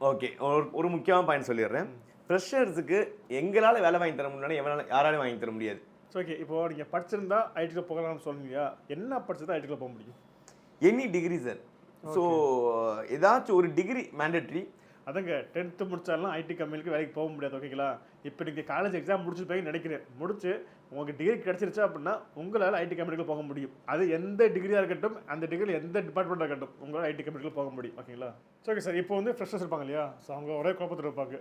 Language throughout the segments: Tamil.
ஓகே ஒரு ஒரு முக்கியமான பாயிண்ட் சொல்லிடுறேன். ஃப்ரெஷர்ஸுக்கு எங்களால் வேலை வாங்கி தர முடியலன்னா எவனால யாராலையும் வாங்கி தர முடியாது. ஓகே இப்போ நீங்கள் படிச்சிருந்தா ஐடியில் போகலாம்னு சொன்னீங்க. என்ன படிச்சதா ஐடியில் போக முடியும்? எனி டிகிரி சார் ஸோ ஏதாச்சும் ஒரு டிகிரி மேண்டட்ரி அதங்க டென்த்து முடித்தாலும் ஐடி கம்பெனிக்கு வேலைக்கு போக முடியாது ஓகேங்களா இப்போ நீங்கள் காலேஜ் எக்ஸாம் முடிச்சிருப்பீங்கன்னு நினைக்கிறேன். முடிச்சு உங்களுக்கு டிகிரி கிடச்சிருச்சா அப்படின்னா உங்களால் ஐடி கம்பெனிக்கு போக முடியும். அது எந்த டிகிரியாக இருக்கட்டும் அந்த டிகிரி எந்த டிபார்ட்மெண்ட்டாக இருக்கட்டும் உங்களால் ஐடி கம்பெனிக்கு போக முடியும் ஓகேங்களா ஓகே சார் இப்போ வந்து ஃப்ரெஷர்ஸ் இருப்பாங்க இல்லையா? ஸோ அவங்க ஒரே குழப்பத்தில் இருப்பாங்க.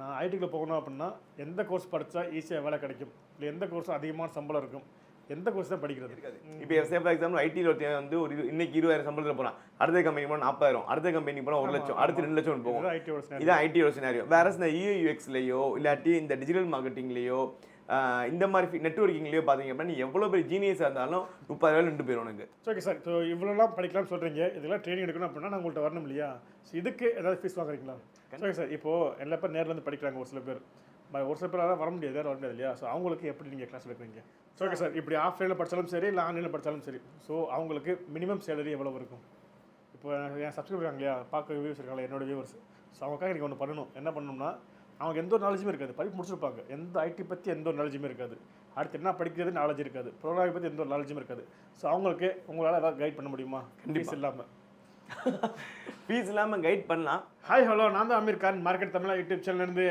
நான் ஐடிக்குள்ள போகணும் அப்படின்னா எந்த கோர்ஸ் படித்தா ஈஸியாக வேலை கிடைக்கும்? இல்லை எந்த கோர்ஸ் அதிகமான சம்பளம் இருக்கும்? எந்த கோர்ஸ் தான் படிக்கிறது? இப்போ சேஃப் ஃபார் எக்ஸாம்பிள் ஐடியில் ஒருத்தன் வந்து ஒரு இன்னைக்கு இருபதாயிரம் சம்பளத்தில் போகிறான் அடுத்த கம்பெனி போனால் நாற்பதாயிரம் அடுத்த கம்பெனி போனால் ஒரு லட்சம். அடுத்து ரெண்டு லட்சம் போகும். இதான் ஐடியோட சினாரியோ வேற இந்த யூஎக்ஸ்லையோ இல்லாட்டி இந்த டிஜிட்டல் மார்க்கெட்டிங்லேயோ இந்த மாதிரி நெட்ஒர்க்கிங்லேயோ பார்த்தீங்க அப்படின்னா நீ எவ்வளோ பெரிய ஜீனியஸாக இருந்தாலும் முப்பதாயிரம் ரெண்டு போயிடும் உனக்கு. ஓகே சார் ஸோ இவ்வளோலாம் படிக்கலாம்னு சொல்கிறீங்க இதெல்லாம் ட்ரைனிங் எடுக்கணும் அப்படின்னா நான் உங்கள்கிட்ட வரணும் இல்லையா? ஸோ இதுக்கு ஏதாவது ஃபீஸ் வாங்குறீங்களா? ஓகே சார் இப்போது எல்லா பேர் நேர்ல இருந்து படிக்கிறாங்க ஒரு சில பேர். ப- ஒரு சில பேரால வர முடியாது யாரும் வர முடியாது இல்லையா? ஸோ அவங்களுக்கு எப்படி நீங்கள் கிளாஸ் எடுக்கிறீங்க ஸோ ஓகே சார் இப்படி ஆஃப்லைனில் படித்தாலும் சரி இல்லை ஆன்லைனில் படித்தாலும் சரி. ஸோ அவங்களுக்கு மினிமம் சேலரி எவ்வளோ இருக்கும்? இப்போ என் சப்ஸ்கிரைபர் இருக்காங்க இல்லையா? பார்க்க வியூவர்ஸ் இருக்காங்களா என்னோட வியூவர்ஸ் ஸோ அவங்களுக்காக நீங்கள் ஒன்று பண்ணணும். என்ன பண்ணணும்னா அவங்க எந்த ஒரு நாலேஜுமே இருக்காது. படிப்பு முடிச்சிருப்பாங்க. எந்த ஐடி பற்றி எந்த ஒரு நாலேஜுமே இருக்காது. அடுத்து என்ன படிக்கிறது நாலேஜ் இருக்காது. ப்ரோக்ராம் பற்றி எந்த ஒரு நாலேஜுமே இருக்காது. ஸோ அவங்களுக்கு உங்களால் ஏதாவது கைட் பண்ண முடியுமா? ஃபீஸ் இல்லாமல் ஃபீஸ் இல்லாமல் கைட் பண்ணலாம். ஹாய் ஹலோ நான் தான் அமீர் கான் மார்க்கெட் தமிழா யூடியூப் சேனல்லேருந்து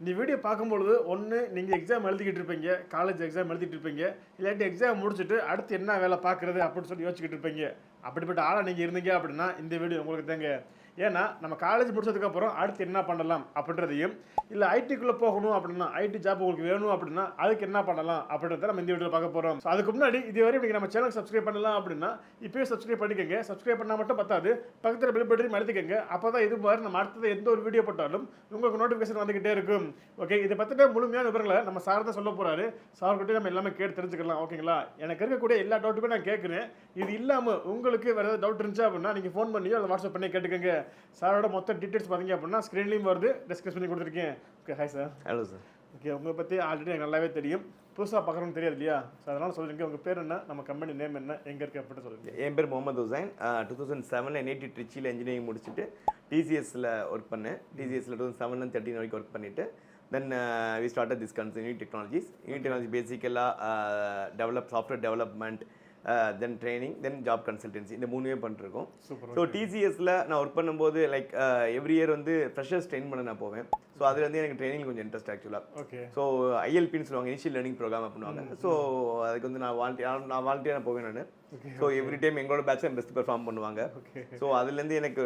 இந்த வீடியோ பார்க்கும்பொழுது ஒன்று நீங்கள் எக்ஸாம் எழுதிக்கிட்டு இருப்பீங்க காலேஜ் எக்ஸாம் எழுதிட்டு இருப்பீங்க இல்லாட்டி எக்ஸாம் முடிச்சுட்டு அடுத்து என்ன வேலை பார்க்குறது அப்படின்னு சொல்லி யோசிச்சுக்கிட்டு இருப்பீங்க. அப்படிப்பட்ட ஆளாக நீங்கள் இருந்தீங்க அப்படின்னா இந்த வீடியோ உங்களுக்கு தாங்க. ஏன்னா நம்ம காலேஜ் முடிச்சதுக்கப்புறம் அடுத்து என்ன பண்ணலாம் அப்படின்றதையும் இல்லை ஐடிக்குள்ளே போகணும் அப்படின்னா ஐடி ஜாப் உங்களுக்கு வேணும் அப்படின்னா அதுக்கு என்ன பண்ணலாம் அப்படின்றத நம்ம இந்த வீடியோவில் பார்க்க போகிறோம் ஸோ அதுக்கு முன்னாடி இதுவரை நீங்கள் நம்ம சேனல் சப்ஸ்கிரைப் பண்ணலாம் அப்படின்னா இப்போயே சப்ஸ்கிரைப் பண்ணிக்கோங்க. சப்ஸ்கிரைப் பண்ணால் மட்டும் பத்தாது. பக்கத்தில் பில் பட்டன் அழுத்திக்கங்க. அப்போ தான் இது மாதிரி நம்ம அடுத்தது எந்த ஒரு வீடியோ போட்டாலும் உங்களுக்கு நோட்டிஃபிகேஷன் வந்துக்கிட்டே இருக்கும். ஓகே இதை பற்றின முழுமையான விவரங்களை நம்ம சார் தான் சொல்ல போகிறாரு சார்கிட்டே நம்ம எல்லாமே கேட்டு தெரிஞ்சுக்கலாம். ஓகேங்களா எனக்கு இருக்கக்கூடிய எல்லா டவுட்டுமே நான் கேட்குறேன் இது இல்லாமல் உங்களுக்கு வேறு ஏதாவது டவுட் இருந்துச்சு அப்படின்னா நீங்கள் ஃபோன் பண்ணியோ அதை வாட்ஸ்அப் பண்ணி கேட்டுக்கோங்க. சாரோட மொத்த டீட்டெயில்ஸ் பார்த்தீங்க அப்படின்னா ஸ்க்ரீன்லேயும் வருது டிஸ்கஸ் பண்ணி கொடுத்துருக்கேன். Okay hi sir hello sir okay உங்களை பற்றி ஆல்ரெடி எனக்கு நல்லாவே தெரியும். புதுசாக பார்க்குறவங்க தெரியாது இல்லையா? ஸோ அதனால் சொல்லுங்க உங்கள் பேர் என்ன? நம்ம கம்பெனி நேம் என்ன? எங்கே இருக்கு அப்படின்னு சொல்லுங்க. என் பேர் முகமது ஹுசைன் டூ தௌசண்ட் செவனில் என்ஐடி ட்ரிச்சியில் இன்ஜினியரிங் முடிச்சுட்டு டிசிஎஸ்ல ஒர்க் பண்ணேன். டிசிஎஸ்ல டூ தௌசண்ட் செவன் தேர்ட்டின் வரைக்கும் ஒர்க் பண்ணிட்டு then we start this cons unit technologies unit technology பேசிக்கலாக develop software development then training then job consultancy இந்த மூணுமே பண்ணிருக்கோம் ஸோ டிசிஎஸ்ல நான் ஒர்க் பண்ணும்போது லைக் எவ்ரி இயர் வந்து ஃப்ரெஷர்ஸ் ட்ரெயின் பண்ண நான் போவேன். ஸோ அதுல இருந்து எனக்கு ட்ரைனிங் கொஞ்சம் இன்ட்ரெஸ்ட் ஆக்சுவலாக ஓகே ஸோ ஐஎல்பின்னு சொல்லுவாங்க இனிஷியல் லேர்னிங் ப்ரோக்ராம் பண்ணுவாங்க ஸோ அதுக்கு வந்து நான் வாலண்டியர் நான் வாலண்டியராக போவேன் நான். ஸோ எவ்ரி டைம் எங்களோட பேட்ச் பெஸ்ட் பெர்ஃபார்ம் பண்ணுவாங்க. ஸோ அதுலேருந்து எனக்கு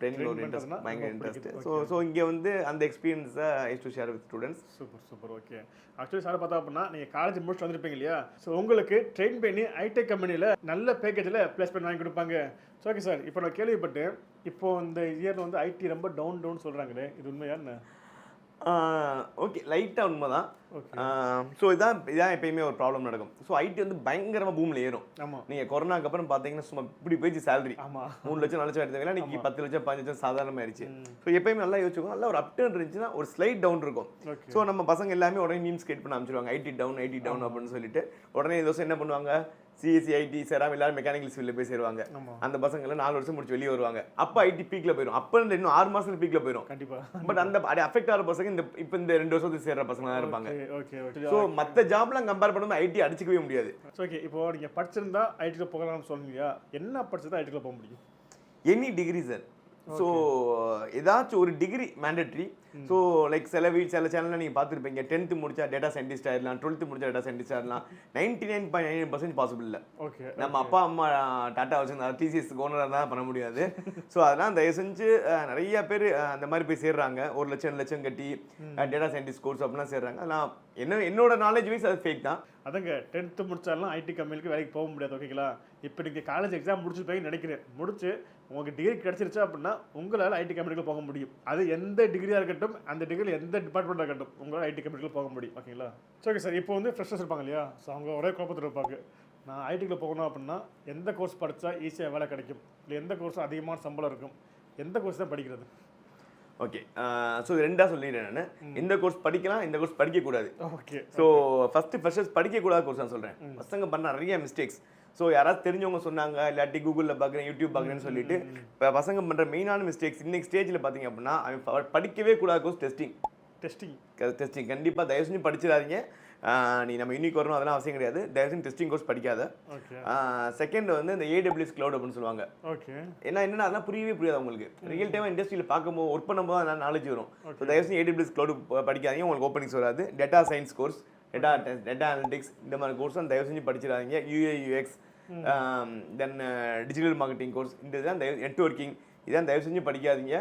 ட்ரைனிங் ஒரு இன்ட்ரெஸ்ட் பயங்கர இன்ட்ரெஸ்ட். ஸோ ஸோ இங்கே வந்து அந்த எக்ஸ்பீரியன்ஸை is to share with students super super okay actually sir பார்த்தா அப்படின்னா நீங்கள் காலேஜ் முடிச்சுட்டு வந்திருப்பீங்க இல்லையா? ஸோ உங்களுக்கு ட்ரெயின் பண்ணி ஐடெக் கம்பெனியில் நல்ல பேக்கேஜில் பிளேஸ்மெண்ட் வாங்கி கொடுப்பாங்க. ஸோ ஓகே சார் இப்போ நான் கேள்விப்பட்டேன் இப்போ இந்த இயரில் வந்து ஐடி ரொம்ப டவுன் டவுன் சொல்கிறாங்களே இது உண்மையா என்ன? ஓகே லைட்டாக உண்மை தான் ஸோ இதான் இதான் எப்பயுமே ஒரு ப்ராப்ளம் நடக்கும். ஸோ ஐடி வந்து பயங்கரமாக பூமில் ஏறும். ஆமாம் நீங்கள் கொரோனாக்கு அப்புறம் பார்த்தீங்கன்னா சும்மா இப்படி போயிடுச்சு சேலரி ஆமாம் மூணு லட்சம் நாலு லட்சம் எடுத்தவங்க இன்னைக்கு பத்து லட்சம் பதினஞ்சு லட்சம் சாதாரணமாக ஆயிடுச்சு ஸோ எப்பயுமே நல்லா யோசிச்சுக்கோங்க. நல்ல ஒரு அப்டர்ன் இருந்துச்சுன்னா ஒரு ஸ்லைட் டவுன் இருக்கும். ஸோ நம்ம பசங்க எல்லாமே உடனே மீம்ஸ் கிரியேட் பண்ண அமைச்சிருவாங்க ஐடி டவுன் ஐடி டவுன் அப்படின்னு சொல்லிட்டு. உடனே வருஷம் என்ன பண்ணுவாங்க? சிஎஸ்சி ஐடி சேராம எல்லாரும் மெக்கானிக்கல் சிவில்ல போய் சேருவாங்க. அந்த பசங்க எல்லாம் நாலு வருஷம் முடிச்சு வெளியே வருவாங்க. அப்போ ஐடி பீக்ல போயிடும் அப்போ இன்னும் ஆறு மாசத்துல பீக்ல போயிடும் கண்டிப்பாக பட் அந்த அது அஃபெக்ட் ஆகிற பசங்க இந்த இப்போ இந்த ரெண்டு வருஷத்துக்கு சேர்ற பசங்க தான் இருப்பாங்க. ஓகே ஓகே ஸோ மற்ற ஜாப்லாம் கம்பேர் பண்ணும்போது ஐடி அடிச்சுக்கவே முடியாது. ஓகே இப்போ நீங்கள் படிச்சிருந்தா ஐடியில் போகலாம்னு சொன்னீங்க. என்ன படிச்சதா ஐடியில் போக முடியும்? எனி டிகிரி சார் ஸோ ஏதாச்சும் ஒரு டிகிரி மேண்டட்ரி ஸோ லைக் சில வீட் சில சேனலில் நீங்கள் பார்த்துருப்பீங்க. டென்த்து முடிச்சா டேட்டா சயின்டிஸ்ட் ஆயிடலாம் டுவெல்த்து முடிச்சா டேட்டா சயின்டிஸ்ட் ஆயிடலாம். Ninety nine point nine percent possible இல்லை ஓகே நம்ம அப்பா அம்மா டாட்டா வச்சிருந்தா டிசிஎஸ் ஓனராக தான் பண்ண முடியாது. ஸோ அதெல்லாம் தயவு செஞ்சு நிறைய பேர் அந்த மாதிரி போய் சேர்றாங்க. ஒரு லட்சம் ரெண்டு லட்சம் கட்டி டேட்டா சயின்டிஸ்ட் கோர்ஸ் அப்படிலாம் சேர்றாங்க. அதெல்லாம் என்ன என்னோட நாலேஜ் வைஸ் அது ஃபேக் தான். அதங்க டென்த்து முடிச்சாலும் ஐடி கம்பெனிக்கு வேலைக்கு போக முடியாது ஓகேங்களா இப்போ நீங்கள் காலேஜ் எக்ஸாம் முடிச்சிருப்பீங்கன்னு நினைக்கிறேன். முடிச்சு உங்களுக்கு டிகிரி கிடச்சிருச்சு அப்படின்னா உங்களால் ஐடி கம்பெனிக்கு போக முடியும். அது எந்த டிகிரியாக இருக்கட்டும். அந்த டிகிரி எந்த டிபார்ட்மெண்ட்டாக இருக்கட்டும் உங்களால் ஐடி கம்பெனிக்கு போக முடியும். ஓகேங்களா? ஓகே சார் இப்போ வந்து ஃப்ரெஷர்ஸ் இருப்பாங்க இல்லையா? ஸோ அவங்க ஒரே குழப்பத்தில் இருப்பாங்க. நான் ஐடிக்குள்ள போகணும் அப்படின்னா எந்த கோர்ஸ் படித்தா ஈஸியாக வேலை கிடைக்கும்? இல்லை எந்த கோர்ஸ் அதிகமான சம்பளம் இருக்கும்? எந்த கோர்ஸ் தான் படிக்கிறது? ஓகே ஸோ ரெண்டா சொல்லிடுறேன் நான். இந்த கோர்ஸ் படிக்கலாம் இந்த கோர்ஸ் படிக்கக்கூடாது. ஓகே ஸோ ஃபஸ்ட்டு ஃப்ரெஷர்ஸ் படிக்கக்கூடாத கோர்ஸ் நான் சொல்கிறேன் பசங்க பண்ண நிறைய மிஸ்டேக்ஸ் ஸோ யாராவது தெரிஞ்சவங்க சொன்னாங்க இல்லாட்டி கூகுளில் பார்க்குறேன் யூடியூப் பார்க்குறேன்னு சொல்லிட்டு இப்போ பசங்க பண்ணுற மெயினான மிஸ்டேக்ஸ் இன்னைக்கு ஸ்டேஜில் பார்த்தீங்க அப்படின்னா அவன் படிக்கவே கூடாது கோர்ஸ் டெஸ்டிங் டெஸ்டிங் டெஸ்டிங் கண்டிப்பாக தயவு செஞ்சு படிச்சிடாதீங்க. நீ நம்ம யூனிக் வரணும் அதெல்லாம் அவசியம் கிடையாது. செஞ்சு டெஸ்டிங் கோர்ஸ் படிக்காத. செகண்ட் வந்து இந்த ஏடபிள்யூஎஸ் க்ளவுட் அப்படின்னு சொல்லுவாங்க. ஓகே ஏன்னா என்னன்னா அதெல்லாம் புரியவே புரியாது உங்களுக்கு ரியல் டைம் இண்டஸ்ட்ரியில் பார்க்கும்போது ஒர்க் பண்ணும்போது அதெல்லாம் நாலேஜ் வரும். ஸோ தயவு செஞ்சு ஏடபிள்யூஎஸ் க்ளவுட் படிக்காதீங்க உங்களுக்கு ஓப்பனிங்ஸ் வராது. Data science course data data analytics இந்த மாதிரி கோர்ஸ் தான் தயவு செஞ்சு படிச்சிடாதீங்க. UI UX then digital marketing course இந்த இதுதான் தயவு நெட்ஒர்க்கிங் இதான் தயவு செஞ்சு படிக்காதீங்க.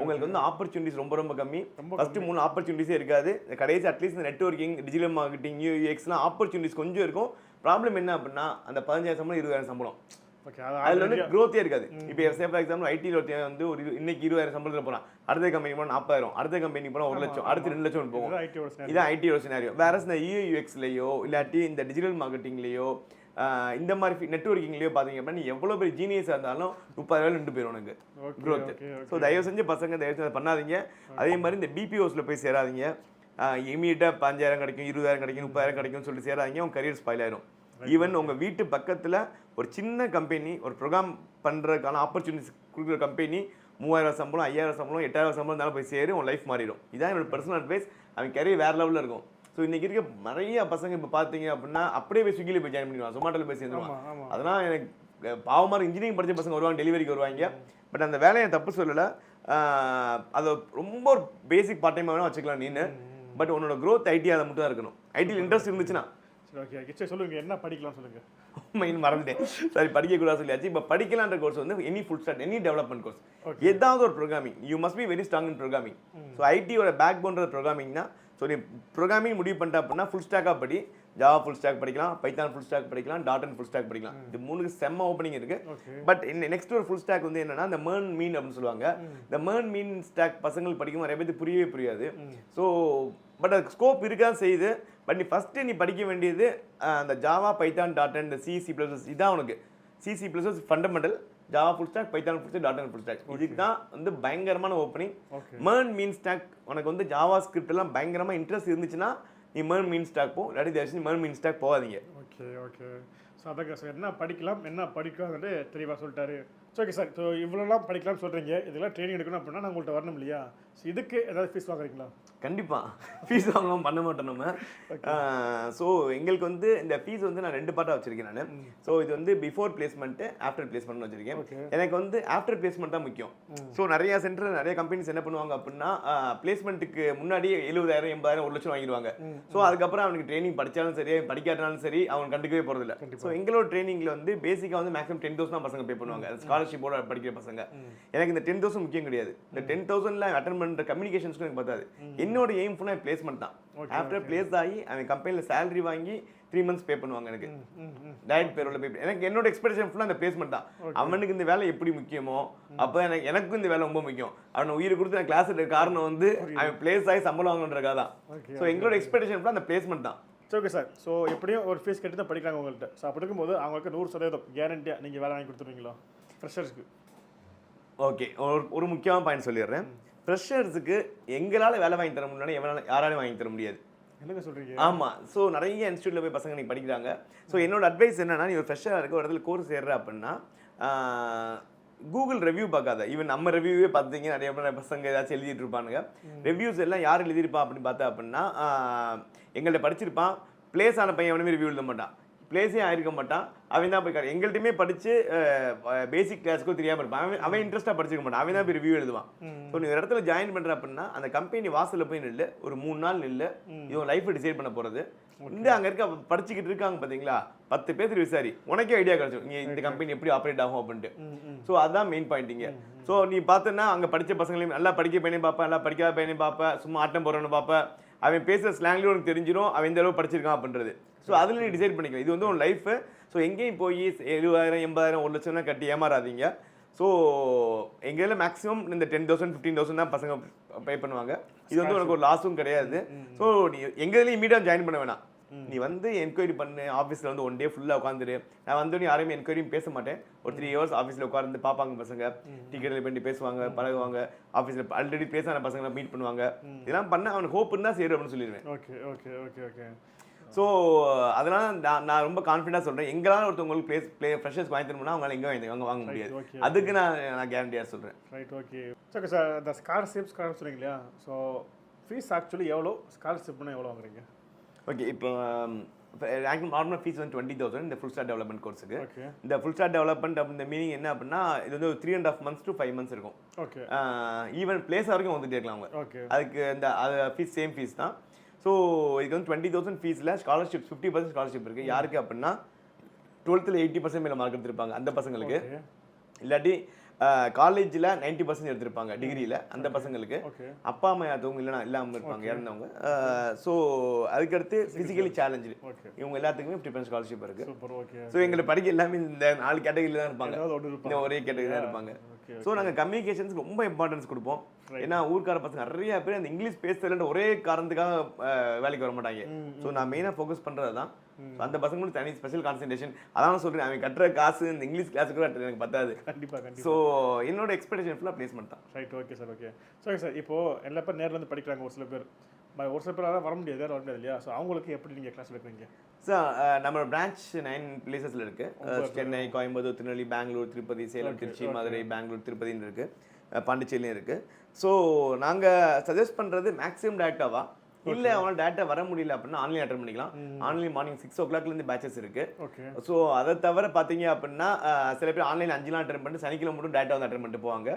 உங்களுக்கு வந்து ஆப்பர்ச்சுனிட்டிஸ் ரொம்ப ரொம்ப கம்மி. ஃபர்ஸ்ட் மூணு ஆப்பர்ச்சுனிட்டிஸே இருக்காது. இந்த கடைசி அட்லீஸ்ட் இந்த நெட்ஒர்க்கிங் டிஜிட்டல் மார்க்கெட்டிங் யூஎக்ஸ்லாம் ஆப்பர்ச்சுனிட்டிஸ் கொஞ்சம் இருக்கும். ப்ராப்ளம் என்ன அப்படின்னா அந்த பதினஞ்சாயிரம் சம்பளம் இருபதாயிரம் சம்பளம். அதுல வந்து க்ரோத்தே இருக்காது. இப்போ சேஃப் ஃபார் எக்ஸாம்பிள் ஐடியில் ஒருத்தன் வந்து ஒரு இன்னைக்கு இருபதாயிரம் சம்பளத்தில் போறான். அடுத்த கம்பெனி போனால் நாற்பதாயிரம் அடுத்த கம்பெனி போனால் ஒரு லட்சம். அடுத்து ரெண்டு லட்சம் போகும். இதான் ஐடியோட சினாரியோ வேற இந்த யூஎக்ஸ்லையோ இல்லாட்டி இந்த டிஜிட்டல் மார்க்கெட்டிங்லேயோ இந்த மாதிரி நெட்ஒர்க்கிங்லேயோ பார்த்தீங்க அப்படின்னா நீ எவ்வளோ பெரிய ஜீனியஸாக இருந்தாலும் முப்பதாயிரம் நின்று போயிடும் உனக்கு. ஓகே ஸோ தயவு செஞ்சு பசங்க தயவு செஞ்சு பண்ணாதீங்க. அதே மாதிரி இந்த பிபிஓஸில் போய் சேராதீங்க. இமீடியட்டாக பஞ்சாயிரம் கிடைக்கும் இருபதாயிரம் கிடைக்கும் முப்பதாயிரம் கிடைக்கும்னு சொல்லி சேராதீங்க. உங்க கரியர் ஸ்பாயில் ஆயிரும். ஈவன் உங்க வீட்டு பக்கத்துல ஒரு சின்ன கம்பெனி ஒரு ப்ரோக்ராம் பண்றதுக்கான ஆப்பர்ச்சுனிட்டிஸ் கொடுக்குற கம்பெனி மூவாயிரம் சம்பளம் ஐயாயிரம் சம்பளம் எட்டாயிரம் சம்பளம் இருந்தாலும் போய் சேரு உன் லைஃப் மாறிடும். இதான் என்னோட பர்சனல் அட்வைஸ் அவன் கரியர் வேற லெவலில் இருக்கும். ஸோ இன்னைக்கு இருக்க நிறைய பசங்க இப்போ பார்த்தீங்க அப்படின்னா அப்படியே போய் ஸ்விக்கியில் போய் ஜாயின் பண்ணிடுவான் சொமாட்டோவில் போய் சேர்ந்துருவான் அதெல்லாம் எனக்கு அஹ், பாவமா இன்ஜினியரிங் படிச்ச பசங்க வருவாங்க டெலிவரிக்கு வருவாங்க. பட் அந்த வேலையை தப்பு சொல்லலை. அதை ரொம்ப ஒரு பேசிக் பார்ட் டைம் வேணால் வச்சுக்கலாம் நீனு. பட் உன்னோட growth ஐடி அதை மட்டும் தான் இருக்கணும். ஐடியில் இன்ட்ரெஸ்ட் இருந்துச்சுன்னா ஓகே ஓகே சரி சொல்லுங்க என்ன படிக்கலாம் சொல்லுங்க. மெயின் மறந்துட்டேன். சரி படிக்கக்கூடாது சொல்லியாச்சு. இப்போ படிக்கலான்ற கோர்ஸ் வந்து any full start any development course. ஏதாவது ஒரு programming you must be very strong in programming so ஐடியோட back போன்றது ப்ரோக்ராமிங்னா ஸோ நீ ப்ரோக்ராமிங் முடிவு பண்ணிட்ட அப்படின்னா ஃபுல் ஸ்டாக்காக படி. ஜாவா ஃபுல் ஸ்டாக் படிக்கலாம் பைத்தான் ஃபுல் ஸ்டாக் படிக்கலாம் டாட் அண்ட் ஃபுல் ஸ்டாக் படிக்கலாம். இது மூணுக்கு செம்ம ஓப்பனிங் இருக்கு. பட் நெக்ஸ்ட் ஒரு ஃபுல் ஸ்டாக் வந்து என்னன்னா இந்த மேர்ன் மீன் அப்படின்னு சொல்லுவாங்க. இந்த மேர்ன் மீன் ஸ்டாக் பசங்களுக்கு படிக்கும் நிறைய பேருக்கு புரியவே புரியாது. ஸோ பட் அது ஸ்கோப் இருக்கான்னு செய்யுது. பட் நீ ஃபஸ்ட்டு நீ படிக்க வேண்டியது அந்த ஜாவா பைத்தான் டாட் இந்த சிசி ப்ளஸ் இதான் உனக்கு. C C plus fundamental Java full stack Python full stack dot and full stack இதுக்கு தான் வந்து பயங்கரமான ஓப்பனிங் மேர்ன் மீன் ஸ்டாக் உனக்கு வந்து ஜாவா ஸ்கிரிப்ட் எல்லாம் பயங்கரமாக இன்ட்ரெஸ்ட் இருந்துச்சுன்னா நீ மேர்ன் மீன் ஸ்டாக் போ. இல்லாட்டி தயவுசெய்து மேர்ன் மீன் ஸ்டாக் போகாதீங்க. ஓகே ஓகே ஸோ அதாங்க சார் என்ன படிக்கலாம் என்ன படிக்கலாம்னு தெளிவாக சொல்லிட்டாரு. ஸோ ஓகே சார் ஸோ இவ்வளோலாம் படிக்கலாம்னு சொல்கிறீங்க இதெல்லாம் ட்ரைனிங் எடுக்கணும் அப்படின்னா நான் உங்கள்கிட்ட வரணும் இல்லையா? ஸோ இதுக்கு ஏதாவது ஃபீஸ் வாங்குறீங்களா? கண்டிப்பா. ஃபீஸ் வாங்காம பண்ண மாட்டோம் நம்ம. ஸோ எங்களுக்கு வந்து இந்த ஃபீஸ் வந்து நான் ரெண்டு பார்ட்டாக வச்சிருக்கேன் நான். ஸோ இது வந்து பிஃபோர் பிளேஸ்மெண்ட்டு ஆஃப்டர் பிளேஸ்மெண்ட் வச்சிருக்கேன். எனக்கு வந்து ஆஃப்டர் பிளேஸ்மெண்ட் தான் முக்கியம். ஸோ நிறைய சென்டர் நிறைய கம்பெனிஸ் என்ன பண்ணுவாங்க அப்படின்னா பிளேஸ்மெண்ட்டுக்கு முன்னாடி எழுபதாயிரம் எண்பதாயிரம் ஒரு லட்சம் வாங்கிடுவாங்க. ஸோ அதுக்கப்புறம் அவனுக்கு ட்ரைனிங் படிச்சாலும் சரி படிக்காட்டாலும் சரி அவன் கண்டுக்கவே போறதில்ல. ஸோ எங்களோட ட்ரைனிங்ல வந்து பேசிக்காக வந்து மேக்ஸிமம் டென் தௌசண்ட் தான் பசங்க பே பண்ணுவாங்க. ஸ்காலர்ஷிப்போட படிக்கிற பசங்க. எனக்கு இந்த டென் தௌசண்ட் முக்கியம் கிடையாது. இந்த டென் தௌசண்ட்ல அட்டன் பண்ணுற கம்யூனிகேஷன்ஸ்க்கு எனக்கு பார்த்தாது என்னோட எய்ம் ஃபுல்லாக பிளேஸ்மெண்ட் தான். ஆஃப்டர் பிளேஸ் ஆகி அவன் கம்பெனியில் சேலரி வாங்கி த்ரீ மந்த்ஸ் பே பண்ணுவாங்க எனக்கு. டைரக்ட் பேரோட பே எனக்கு என்னோட எக்ஸ்பெக்டேஷன் ஃபுல்லாக அந்த பிளேஸ்மெண்ட் தான். அவனுக்கு இந்த வேலை எப்படி முக்கியமோ அப்போ எனக்கு எனக்கும் இந்த வேலை ரொம்ப முக்கியம். அவனை உயிர் கொடுத்து நான் கிளாஸ் எடுக்க காரணம் வந்து அவன் பிளேஸ் ஆகி சம்பளம் வாங்கன்றக்காக தான். ஸோ எங்களோட எக்ஸ்பெக்டேஷன் ஃபுல்லாக அந்த பிளேஸ்மெண்ட் தான். ஓகே சார் ஸோ எப்படியும் ஒரு ஃபீஸ் கட்டி தான் படிக்கிறாங்க உங்கள்கிட்ட ஸோ அப்படி இருக்கும்போது அவங்களுக்கு நூறு சதவீதம் கேரண்டியாக நீங்கள் வேலை வாங்கி கொடுத்துருவீங்களா? ஃப்ரெஷர்ஸ்க்கு ஓகே ஒரு ஒரு முக்கியமான பாயிண்ட் சொல்லிடுறேன். ஃப்ரெஷர்ஸுக்கு எங்களால் வேலை வாங்கி தர முடியலன்னா எவனால யாராலையும் வாங்கி தர முடியாது. என்னங்க சொல்கிறீங்க ஆமா ஸோ நிறைய இன்ஸ்டியூட்ல போய் பசங்க நீ படிக்கிறாங்க. ஸோ என்னோட அட்வைஸ் என்னன்னா நீ ஒரு ஃப்ரெஷ்ஷாக இருக்க ஒரு இடத்துல கோர்ஸ் ஏறுற அப்படின்னா கூகுள் ரிவ்யூ பார்க்காத. ஈவன் நம்ம ரிவ்யூவே பார்த்தீங்க நிறைய பேர் பசங்க ஏதாச்சும் எழுதிட்டு இருப்பானுங்க. ரிவ்யூஸ் எல்லாம் யார் எழுதியிருப்பா அப்படின்னு பார்த்தா அப்படின்னா ஆஹ், எங்கள்ட்ட படிச்சிருப்பான். பிளேஸ் ஆன பையன் எவனுமே ரிவ்யூ எழுத மாட்டான். பிளேஸே ஆயிருக்க மாட்டான். அவன் தான் போய் எங்கள்கிட்டயுமே படிச்சு பேசிக் கிளாஸ்க்கோ தெரியாம இருப்பான். அவன் அவன் இன்ட்ரெஸ்ட்டாக படிச்சிருக்க மாட்டான். அவன் தான் போய் ரிவ்யூ எழுதுவான். ஸோ நீ ஒரு இடத்துல ஜாயின் பண்ற அப்படின்னா அந்த கம்பெனி வாசல்ல போய் நில்லு. ஒரு மூணு நாள் நில்லு. இவன் லைஃப்பை டிசைட் பண்ண போறது. இந்த அங்க இருக்க படிச்சுக்கிட்டு இருக்காங்க பாத்தீங்களா? பத்து பேர் விசாரி. உனக்கே ஐடியா கிடைச்சிடும் நீ இந்த கம்பெனி எப்படி ஆப்ரேட் ஆகும் அப்படின்ட்டு. ஸோ அதான் மெயின் பாயிண்டிங்க ஸோ நீ பார்த்தனா அங்க படிச்ச பசங்களையும் நல்லா படிக்க பையனையும் பார்ப்பேன் நல்லா படிக்காத பையனையும் பார்ப்பேன் சும்மா ஆட்டம் போறவனு பார்ப்பேன் அவன் பேசுற ஸ்லாங்லேயும் உனக்கு தெரிஞ்சிடும் அவன் இந்த அளவு படிச்சிருக்கான் அப்படின்றது. ஸோ அதில் நீ டிசைட் பண்ணிக்கலாம் இது வந்து உன் லைஃப் ஸோ எங்கேயும் போய் எழுபதாயிரம் எண்பதாயிரம் ஒரு லட்சம்லாம் கட்டி ஏமாறாதீங்க. ஸோ எங்கேயும் மேக்ஸிமம் இந்த டென் தௌசண்ட் ஃபிஃப்டீன் தௌசண்ட் தான் பசங்க பே பண்ணுவாங்க. இது வந்து உனக்கு ஒரு லாஸும் கிடையாது. ஸோ நீ எங்க இதுலையும் இமீடியாக ஜாயின் பண்ண வேணாம். நீ வந்து என்கொயரி பண்ணு ஆஃபீஸில் வந்து ஒன் டே ஃபுல்லாக உட்காந்துரு நான் வந்து நீ யாரையுமே என்கொயரியும் பேச மாட்டேன். ஒரு த்ரீ ஹவர்ஸ் ஆஃபீஸில் உட்கார்ந்து பார்ப்பாங்க பசங்க. டிக்கெட்டில் பண்ணி பேசுவாங்க பழகுவாங்க. ஆஃபீஸில் ஆல்ரெடி பேசான பசங்களை மீட் பண்ணுவாங்க. இதெல்லாம் பண்ண அவனுக்கு ஹோப் இருந்தால் சரி அப்படின்னு சொல்லிடுவேன். Okay okay okay okay so அதனால நான் நான் ரொம்ப கான்ஃபிடண்டாக சொல்கிறேன் எங்களால் ஒருத்தவங்களுக்கு பிளேஸ் பிளே ஃப்ரெஷர்ஸ் வாங்கி தரணும்னா அவங்களால எங்கே வாங்கி வாங்க வாங்க முடியாது. ஓகே அதுக்கு நான் நான் கேரண்டியாக சொல்கிறேன் ரைட் ஓகே ஓகே சார் இந்த ஸ்காலர்ஷிப் சொன்னீங்க இல்லையா ஸோ ஃபீஸ் ஆக்சுவலி எவ்வளோ? ஸ்காலர்ஷிப்னா எவ்வளோ வாங்குறீங்க? ஓகே இப்போ நார்மல் ஃபீஸ் வந்து டுவெண்ட்டி தௌசண்ட் இந்த ஃபுல் ஸ்டார் டெவலப்மெண்ட் கோர்ஸுக்கு ஓகே இந்த ஃபுல் ஸ்டார் டெவலப்மெண்ட் இந்த மீனிங் என்ன அப்படின்னா இது வந்து ஒரு three and half months to five months இருக்கும். ஓகே ஈவன் பிளேஸ் வரைக்கும் வந்துட்டே இருக்கலாம் அவங்க. ஓகே அதுக்கு இந்த அது ஃபீஸ் சேம் ஃபீஸ் தான். ஸோ இதுக்கு வந்து டுவெண்ட்டி தௌசண்ட் ஃபீஸில் ஸ்காலர்ஷிப் ஃபிஃப்டி பர்சன்ட் ஸ்காலர்ஷிப் இருக்குது யாருக்கு அப்படின்னா டுவெல்த்தில் எயிட்டி பர்சன்ட் மேலே மார்க் எடுத்திருப்பாங்க அந்த பசங்களுக்கு. இல்லாட்டி காலேஜில் நைன்ட்டி பர்சன்ட் எடுத்திருப்பாங்க டிகிரியில் அந்த பசங்களுக்கு. அப்பா அம்மா யாத்தவங்க இல்லைனா இல்லாமல் இருப்பாங்க இறந்தவங்க. ஸோ அதுக்கடுத்து ஃபிசிக்கலி சேலஞ்சு இவங்க எல்லாத்துக்குமே ஃபிஃப்டி பர்சன்ட் ஸ்காலர்ஷிப் இருக்குது ஸோ எங்களை படிக்க எல்லாமே இந்த நாலு கேட்டகரியில் தான் இருப்பாங்க. இந்த ஒரே கேட்டகரி தான் இருப்பாங்க. ஸோ நாங்கள் கம்யூனிகேஷன்ஸ்க்கு ரொம்ப இம்பார்ட்டன்ஸ் கொடுப்போம். ஏன்னா ஊர்க்கார பசங்க நிறைய பேர் அந்த இங்கிலீஷ் பேசுறதுல ஒரே காரணத்துக்காக வேலைக்கு வர மாட்டாங்க. ஸோ நான் மெயினாக ஃபோக்கஸ் பண்ணுறது தான் அந்த பசங்களுக்கு தனி ஸ்பெஷல் கான்சன்ட்ரேஷன் அதான் சொல்கிறேன் அவன் கட்டுற காசு இந்த இங்கிலீஷ் கிளாஸுக்கு கூட எனக்கு பத்தாது. கண்டிப்பாக ஸோ என்னோட எக்ஸ்பெக்டேஷன் ஃபுல்லாக பிளேஸ்மெண்ட் தான். Right okay sir okay so sir இப்போது எல்லா பேர் நேரில் வந்து படிக்கிறாங்க ஒரு சில பேர். ஒரு சில பேரால வர முடியாது வர முடியாது இல்லையா? ஸோ அவங்களுக்கு எப்படி நீங்கள் கிளாஸ் வைக்கிறீங்க சார் நம்மளோட பிரான்ச் நைன் பிளேசஸில் இருக்கு. அஹ், சென்னை கோயம்புத்தூர் திருநெல்வேலி பெங்களூர் திருப்பதி சேலம் திருச்சி மதுரை பெங்களூர் திருப்பதின்னு இருக்கு. அஹ், பாண்டிச்சேரியும் இருக்கு. ஸோ நாங்கள் சஜஸ்ட் பண்ணுறது மேக்ஸிமம் டேரெக்டாவா இல்லை அவனால் டேட்டா வர முடியல அப்படின்னா ஆன்லைன் அட்டன் பண்ணிக்கலாம். ஆன்லைன் மார்னிங் சிக்ஸ் ஓ கிளாக்லேருந்து பேச்சஸ் இருக்கு. ஓகே ஸோ அதை தவிர பார்த்தீங்க அப்படின்னா சில பேர் ஆன்லைன் அஞ்சுலாம் அட்டன் பண்ணிட்டு சனிக்கிழமை மட்டும் டேட்டா வந்து அட்டன் பண்ணிட்டு போவாங்க.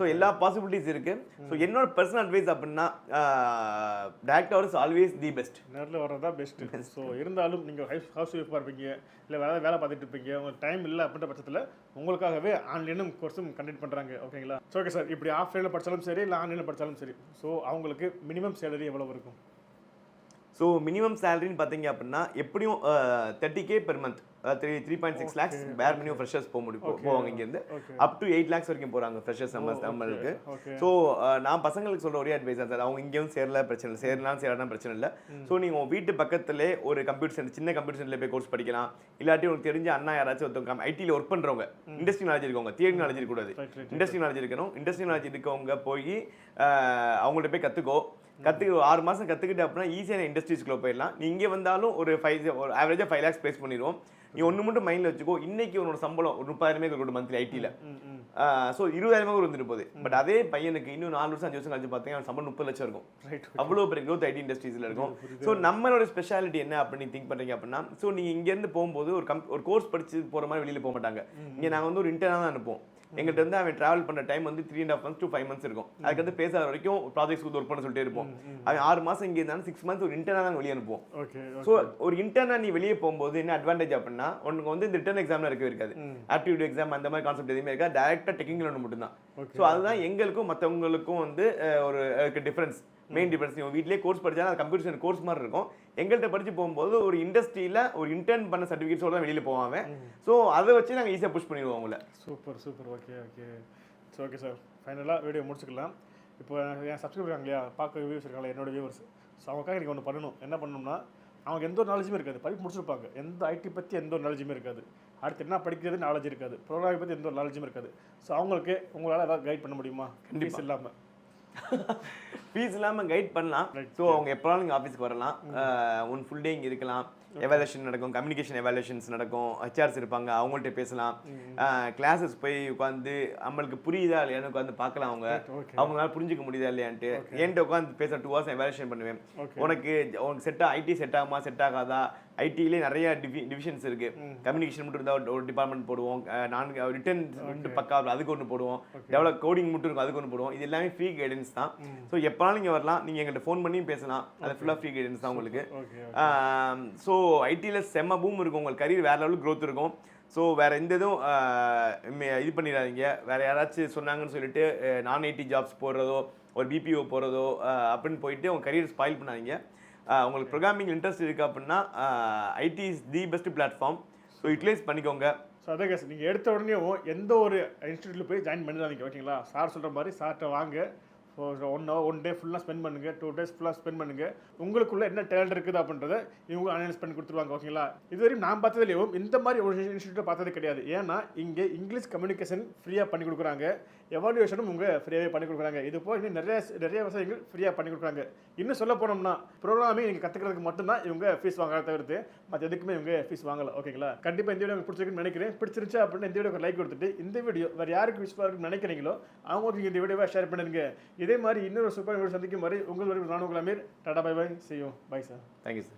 ஸோ எல்லா பாசிபிலிட்டிஸ் இருக்கு. ஸோ என்னோட பர்சனல் அட்வைஸ் அப்படின்னா டேரக்டா இஸ் ஆல்வேஸ் தி பெஸ்ட் நேரில் வர்றது தான் பெஸ்ட்டு ஸோ இருந்தாலும் நீங்கள் ஹவுஸ் ஹவுஸ் ஒய்ஃபாக இருப்பீங்க இல்லை வேலை வேலை பார்த்துட்டு இருப்பீங்க உங்களுக்கு டைம் இல்லை அப்படின்ற பட்சத்தில் உங்களுக்காகவே ஆன்லைனும் கோர்ஸும் கண்டக்ட் பண்ணுறாங்க ஓகேங்களா ஓகே சார் இப்படி ஆஃப்லைனில் படித்தாலும் சரி இல்லை ஆன்லைனில் படித்தாலும் சரி. ஸோ அவங்களுக்கு மினிமம் சேலரி எவ்வளோ இருக்கும்? ஸோ மினிமம் சேலரின்னு பார்த்தீங்க அப்படின்னா எப்படியும் thirty K per month three three point six lakhs per minimum freshers போக முடியும். போவாங்க இங்கேருந்து. அப் டு எயிட் லேக்ஸ் வரைக்கும் போகிறாங்க ஃப்ரெஷர்ஸ் நம்ம நம்மளுக்கு ஸோ நான் பசங்களுக்கு சொல்ற ஒரே அட்வைஸ் தான் சார். அவங்க இங்கேயும் சேரல பிரச்சனை இல்லை. சேரலாம் சேரலாம் பிரச்சனை இல்லை. ஸோ நீங்கள் உங்கள் வீட்டு பக்கத்துலேயே ஒரு கம்ப்யூட்டர் சென்டர் சின்ன கம்ப்யூட்டர் சென்டரில் போய் கோர்ஸ் படிக்கலாம். இல்லாட்டி உங்களுக்கு தெரிஞ்ச அண்ணா யாராச்சும் ஒருத்தவங்க ஐடியில் ஒர்க் பண்ணுறவங்க இண்டஸ்ட்ரி நாலேஜ் இருக்கவங்க தியரி நாலேஜ் இருக்கக்கூடாது. இண்டஸ்ட்ரி நாலேஜ் இருக்கணும். இண்டஸ்ட்ரி நாலேஜ் இருக்கவங்க போய் அவங்கள்ட்ட போய் கற்றுக்கோ கற்றுக்க ஆறு மாதம் கற்றுக்கிட்டு அப்படின்னா ஈஸியான இண்டஸ்ட்ரீஸ்க்குள்ள போயிடலாம். நீ இங்கே வந்தாலும் ஒரு ஃபைவ் ஒரு ஆவரேஜாக ஃபைவ் லேக்ஸ் ப்ளேஸ் பண்ணிடுவோம். நீ ஒன்று மட்டும் மைண்டில் வச்சுக்கோ இன்னைக்கு உன்னோட சம்பளம் ஒரு முப்பதாயிரமே இருக்கட்டும் மந்த்லி ஐடியில் ஸோ இருபதாயிரமே கூட வந்துட்டு போகுது. பட் அதே பையனுக்கு இன்னும் நாலு வருஷம் அஞ்சு வருஷம் கழிச்சு பார்த்தீங்கன்னா அவன் சம்பளம் முப்பது லட்சம் இருக்கும். அவ்வளோ பெரிய growth ஐடி இண்டஸ்ட்ரீஸில் இருக்கும். ஸோ நம்மளோட ஸ்பெஷாலிட்டி என்ன அப்படின்னு திங்க் பண்ணுறீங்க அப்படின்னா ஸோ நீங்கள் இங்கேருந்து போகும்போது ஒரு கம் ஒரு கோர்ஸ் படிச்சு போகிற மாதிரி வெளியில் போக மாட்டாங்க. இங்கே நாங்கள் வந்து ஒரு இன்டர்னாக தான் அனுப்புவோம். எங்கள்கிட்ட வந்து அவன் ட்ராவல் பண்ணுற டைம் வந்து three and half months to five months இருக்கும். அதுக்கு வந்து பேசாத வரைக்கும் ப்ராஜெக்ட்ஸ் வந்து ஒர்க் பண்ண சொல்லிட்டே இருப்போம். அவன் ஆறு மாதம் இங்கே இருந்தாலும் சிக்ஸ் மந்த்ஸ் ஒரு இன்டர்னாக தான் வெளியே அனுப்புவோம். ஸோ ஒரு இன்டர்னா நீ வெளியே போகும்போது என்ன அட்வான்டேஜ் அப்படின்னா உனக்கு வந்து இந்த ரிட்டர்ன் எக்ஸாம்ல இருக்கவே இருக்காது. ஆப்டிடியூட் எக்ஸாம் அந்த மாதிரி கான்செப்ட் எதுவுமே இருக்கா டேரக்டாக டெக்னிக்கல் ஒன்று மட்டும்தான். ஓகே ஸோ அதுதான் எங்களுக்கும் மற்றவங்களுக்கும் வந்து ஒரு டிஃபரன்ஸ் மெயின் டிஃபரன்ஸ் நீ வீட்லேயே கோர்ஸ் படிச்சாலும் அது கம்ப்யூட்டர் கோர்ஸ் மாதிரி இருக்கும். எங்கள்கிட்ட படிச்சு போகும்போது ஒரு இண்டஸ்ட்ரியில் ஒரு இன்டர்ன் பண்ண சர்டிஃபிகேட்ஸோட தான் வெளியில் போவாங்க ஸோ அதை வச்சு நாங்கள் ஈஸியாக புஷ் பண்ணிடுவோம் உங்களை super super okay okay so okay sir ஃபைனலாக வீடியோ முடிச்சுக்கலாம். இப்போ என் சப்ஸ்கிரைபர் இருக்காங்க இல்லையா? பார்க்க வியூஸ் இருக்காங்களா? என்னோட வியூவர்ஸ் ஸோ அவங்களுக்காக நீங்கள் ஒன்று பண்ணணும். என்ன பண்ணணும்னா அவங்க எந்த ஒரு நாலேஜுமே இருக்காது. படிப்பு முடிச்சிருப்பாங்க. எந்த ஐடி பற்றி எந்த ஒரு நாலேஜுமே இருக்காது. அடுத்து என்ன படிக்கிறது நாலேஜ் இருக்காது. ப்ரோக்ராம் பற்றி எந்த ஒரு நாலேஜுமே இருக்காது. ஸோ அவங்களுக்கு உங்களால் ஏதாவது கைட் பண்ண முடியுமா? ஃபீஸ் இல்லாமல் ஃபீஸ் இல்லாமல் கைட் பண்ணலாம். ஸோ அவங்க எப்போனாலும் நீங்கள் ஆஃபீஸ்க்கு வரலாம். ஒன் ஃபுல் டே இங்கே இருக்கலாம். எவாலுவேஷன் நடக்கும். கம்யூனிகேஷன் எவாலுவேஷன்ஸ் நடக்கும். ஹெச்ஆர்ஸ் இருப்பாங்க. அவங்கள்ட்ட பேசலாம். கிளாஸஸ் போய் உட்காந்து நம்மளுக்கு புரியுதா இல்லையான்னு உட்காந்து பார்க்கலாம் அவங்க. அவங்களால புரிஞ்சுக்க முடியுதா இல்லையான்ட்டு. என்கிட்ட உட்காந்து பேச டூ ஹவர்ஸ் எவாலுவேஷன் பண்ணுவேன். உனக்கு உனக்கு செட் ஐடி செட் ஆகுமா? செட் ஆகாதா? ஐடியிலே நிறைய டிவிஷன்ஸ் இருக்கு. கம்யூனிகேஷன் மட்டும் இருந்தால் ஒரு டிபார்ட்மெண்ட் போடுவோம். நான்கு ரிட்டன் பக்கா அதுக்கு ஒன்று போடுவோம். டெவலப் கோடிங் மட்டும் இருக்கும் அதுக்கு ஒன்று போடுவோம். இது எல்லாமே ஃப்ரீ கைடன்ஸ் தான். ஸோ எப்போனாலும் நீங்கள் வரலாம். நீங்கள் எங்கள்கிட்ட ஃபோன் பண்ணியும் பேசலாம். அது ஃபுல்லாக ஃப்ரீ கைடன்ஸ் தான் உங்களுக்கு. ஸோ ஐடியில் செம்ம பூம் இருக்கும் உங்கள் கரியர் வேற லெவலுக்கு growth இருக்கும். ஸோ வேற எந்த இதுவும் இது பண்ணிடாதீங்க. வேற யாராச்சும் சொன்னாங்கன்னு சொல்லிட்டு நான் ஐடி ஜாப்ஸ் போடுறதோ ஒரு பிபிஓ போகிறதோ அப்படின்னு போயிட்டு உங்கள் கரியர் ஸ்பாயில் பண்ணாதீங்க. உங்களுக்கு ப்ரோக்ராமிங் இன்ட்ரெஸ்ட் இருக்குது அப்படின்னா IT is the best platform so utilise பண்ணிக்கோங்க. ஸோ அதே கேஸ் நீங்கள் எடுத்த உடனே எந்த ஒரு இன்ஸ்டியூட்டில் போய் ஜாயின் பண்ணிடாதீங்க ஓகேங்களா சார் சொல்கிற மாதிரி சார்கிட்ட வாங்க. ஒன் ஹவர் ஒன் டே ஃபுல்லாக ஸ்பெண்ட் பண்ணுங்க டூ டேஸ் ஃபுல்லாக ஸ்பெண்ட் பண்ணுங்க. உங்களுக்குள்ள என்ன டேலண்ட் இருக்குது அப்படின்றத இவங்க அனலைஸ் பண்ணி கொடுத்துருவாங்க ஓகேங்களா இதுவரையும் நான் பார்த்ததுலேயும் இந்த மாதிரி ஒரு இன்ஸ்டியூட்டை பார்த்தது கிடையாது. ஏன்னா இங்கே இங்கிலீஷ் கம்யூனிகேஷன் ஃப்ரீயாக பண்ணி கொடுக்குறாங்க. எவாலுவேஷனும் உங்கள் ஃப்ரீயாகவே பண்ணி கொடுக்குறாங்க. இது போல் இன்னும் நிறைய நிறைய விஷயங்கள் ஃப்ரீயாக பண்ணி கொடுக்குறாங்க. இன்னும் சொல்ல போனோம்னா ப்ரோக்ராமிங் நீங்கள் கற்றுக்கிறதுக்கு மட்டும்தான் இவங்க ஃபீஸ் வாங்குறத தவிர்த்து மற்ற எதுக்குமே இவங்க ஃபீஸ் வாங்கல ஓகேங்களா கண்டிப்பாக இந்த வீடியோ உங்களுக்கு பிடிச்சிருக்குன்னு நினைக்கிறேன். பிடிச்சிருச்சு அப்படின்னு இந்த வீடியோக்கு லைக் கொடுத்துட்டு இந்த வீடியோ வேறு யாருக்கு யூஸ்ஃபுல்லாக இருக்குன்னு நினைக்கிறீங்களோ அவங்களுக்கு இந்த வீடியோவை ஷேர் பண்ணுங்க. இதே மாதிரி இன்னொரு சூப்பர் சந்திக்கும் மாதிரி உங்கள் வரைக்கும் நான் உங்கள் அமீர். Tata bye bye. செய்யும் bye sir thank you sir